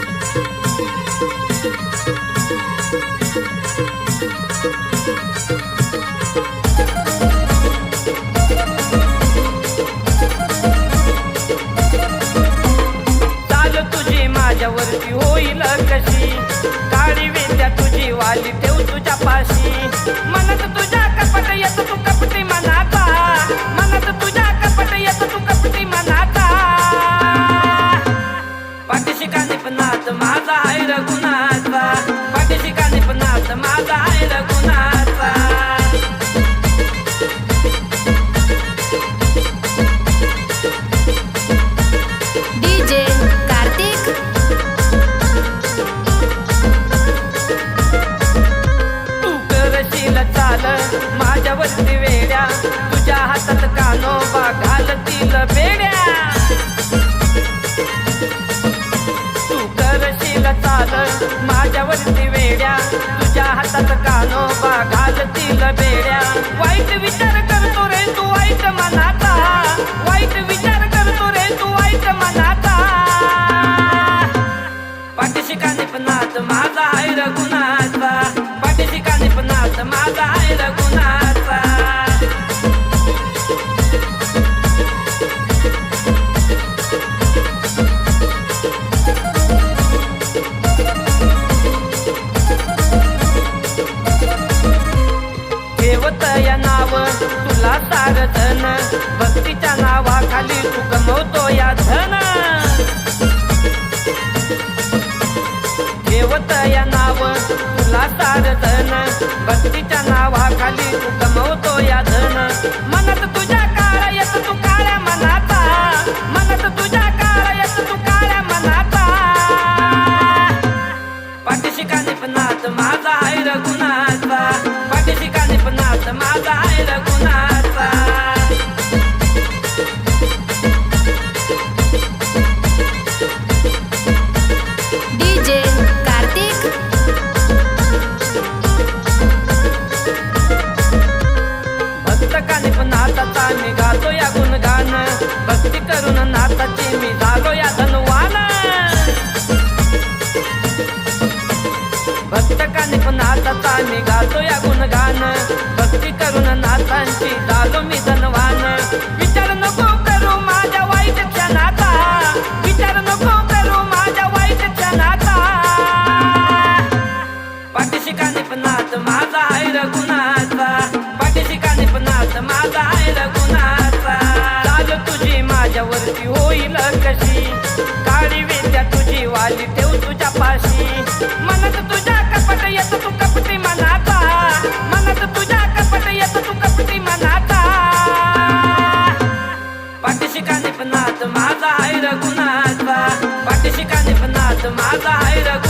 चाल आहे रघुनाथा पाठीशी कानिपनाथ माझा आहे रघुनाथा डीजे कार्तिक. तू करशील चाल माझ्यावरती वरती वेड्या. तुझ्या हातात कानोबा घालतील बेड्या. वाईट विचार करतो रे तू वाईट मनाचा. वाईट विचार करतो रे तू वाईट मनाचा. पाठीशी पण माझा आहे रघुनाथा ठेवत या नाव. तुला सार धन. भक्तीच्या नावाखाली तू कमवतो या धन. ठेवत या नाव. तुला सार धन. भक्तीच्या नावाखाली तू कमवतो या धन. मनात तुझ्या काळा येत तू काळ्या मनाचा. मनात तुझ्या काळा येत तू काळ्या मनाचा. पाठीशी कानिपनाथ माझा आहे रघुनाथा कानिपनाथ माझा आहे रघुनाथा डीजे कार्तिक. भक्त कानिपनाथाचा मी गातो या गुणगान भक्ती करून पाठीशी कानिपनाथ माझा आहे रघुनाथा पाठीशी कानिपनाथ माझा आहे रघुनाथा चाल तुझी माझ्यावरती होईल कशी? काळी विद्या तुझी वाली ठेव तुझ्या पाशी. मनत तुझ्या कपट येत तू कपटी मनाचा. मनत तुझ्या कपट येत तू कपटी मनाचा. पाठीशी कानिपनाथ माझा आहे रघुनाथा पाठीशी कानिपनाथ माझा आहे रघुनाथा